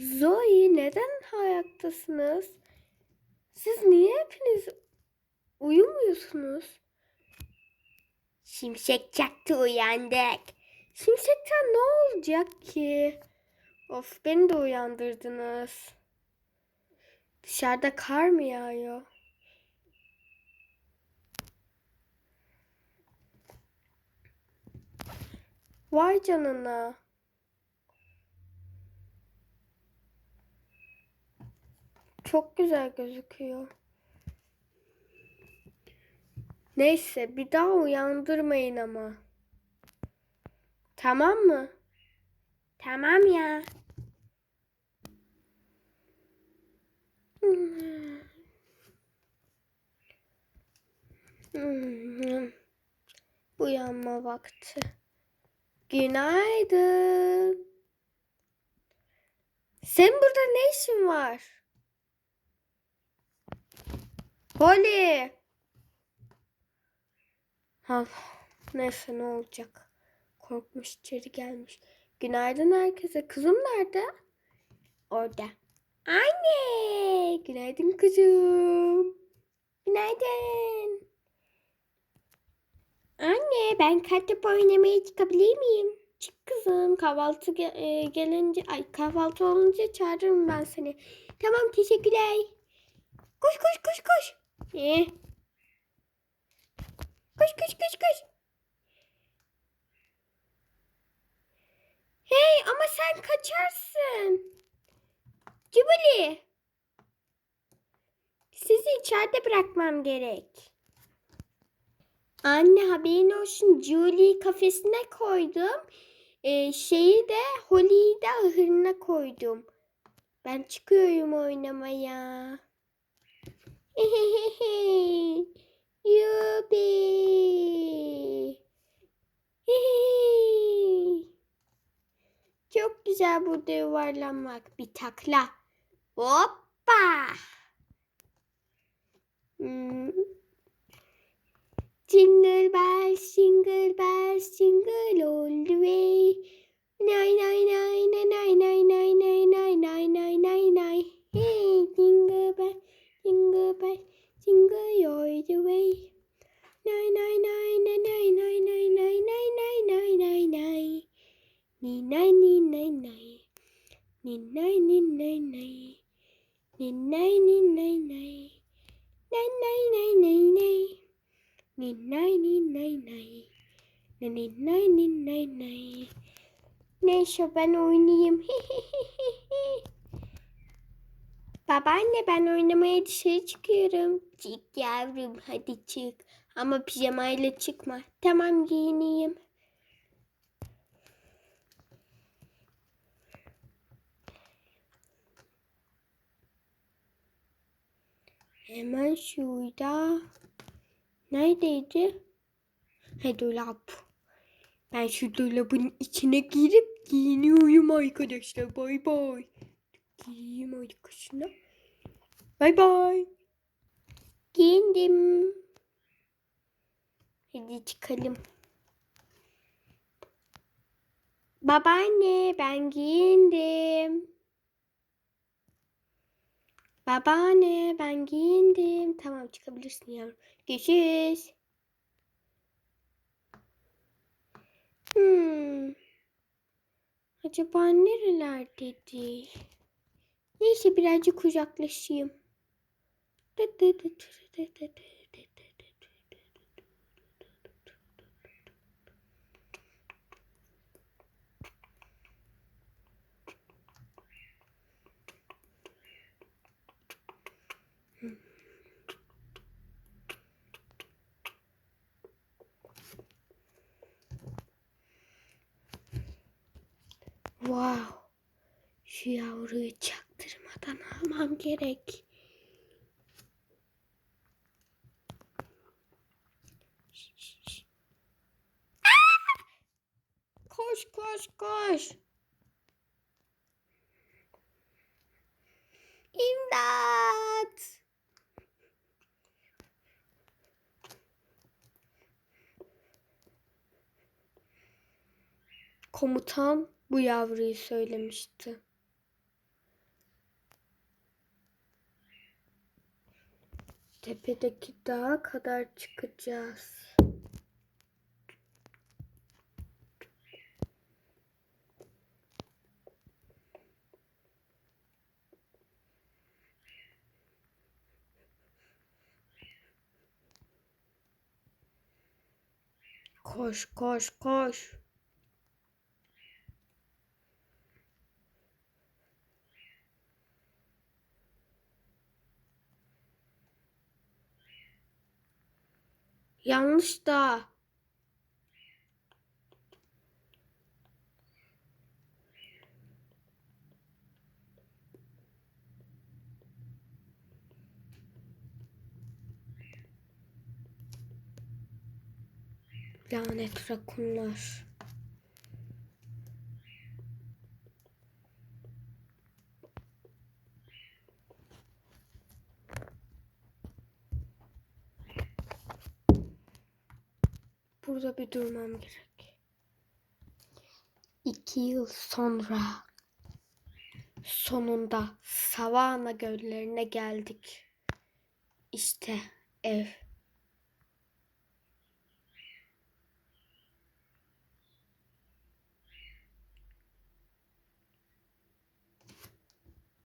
Zoe neden ayaktasınız? Siz niye hepiniz uyumuyorsunuz? Şimşek çaktı uyandık. Şimşekten ne olacak ki? Of beni de uyandırdınız. Dışarıda kar mı yağıyor? Vay canına. Çok güzel gözüküyor. Neyse bir daha uyandırmayın ama. Tamam mı? Tamam ya. Uyanma vakti. Günaydın. Sen burada ne işin var? Holly. Ha, neyse ne olacak. Korkmuş içeri gelmiş. Günaydın herkese. Kızım nerede? Orada. Anne. Günaydın kızım. Günaydın. Anne ben kartopu oynamaya çıkabilir miyim? Çık kızım. Kahvaltı e, gelince ay kahvaltı olunca çağırırım ben seni. Tamam teşekkürler. Koş koş koş koş. Eh. Koş koş koş koş. Hey ama sen kaçarsın. Cibuli. Sizi içeride bırakmam gerek. Anne haberin olsun Julie'yi kafesine koydum. Ee, şeyi de Holly'yi de ahırına koydum. Ben çıkıyorum oynamaya. Yubi. Çok güzel burada yuvarlanmak. Bir takla. Hoppa. Hmm. Single all the way. Nine, nine, nine, nine, nine, nine, nine, nine, nine, nine, nine, nine. Hey, jingle bell, jingle bell, jingle all the way. Nine, nine, nine, nine, nine, nine, nine, nine, nine, nine, nine, nine, nine. Ni Ni ni nay ni nay nay. Neyse ben oynayayım. Babaanne ben oynamaya dışarı çıkıyorum. Çık yavrum hadi çık. Ama pijamayla çıkma. Tamam giyineyim. Hemen şurada. Neredeydi? He dolap. Ben şu dolabın içine girip giyiniyorum arkadaşlar. Bay bay. Giyeyim arkadaşlar. Bay bay. Giyindim. Hadi çıkalım. Babaanne ben giyindim. Babaanne ben giyindim. Tamam çıkabilirsin yavrum. Görüşürüz. Hmm. Acaba nereler dedi? Neyse birazcık kucaklaşayım. Hmm. Wow. Şu yavruyu çaktırmadan almam gerek. koş koş koş. İmdat. Komutan bu yavruyu söylemişti. Tepedeki dağa kadar çıkacağız. Koş koş koş. Yanlış da. Lanet rakunlar. Burada bir durmam gerek. İki yıl sonra sonunda Savana göllerine geldik. İşte ev.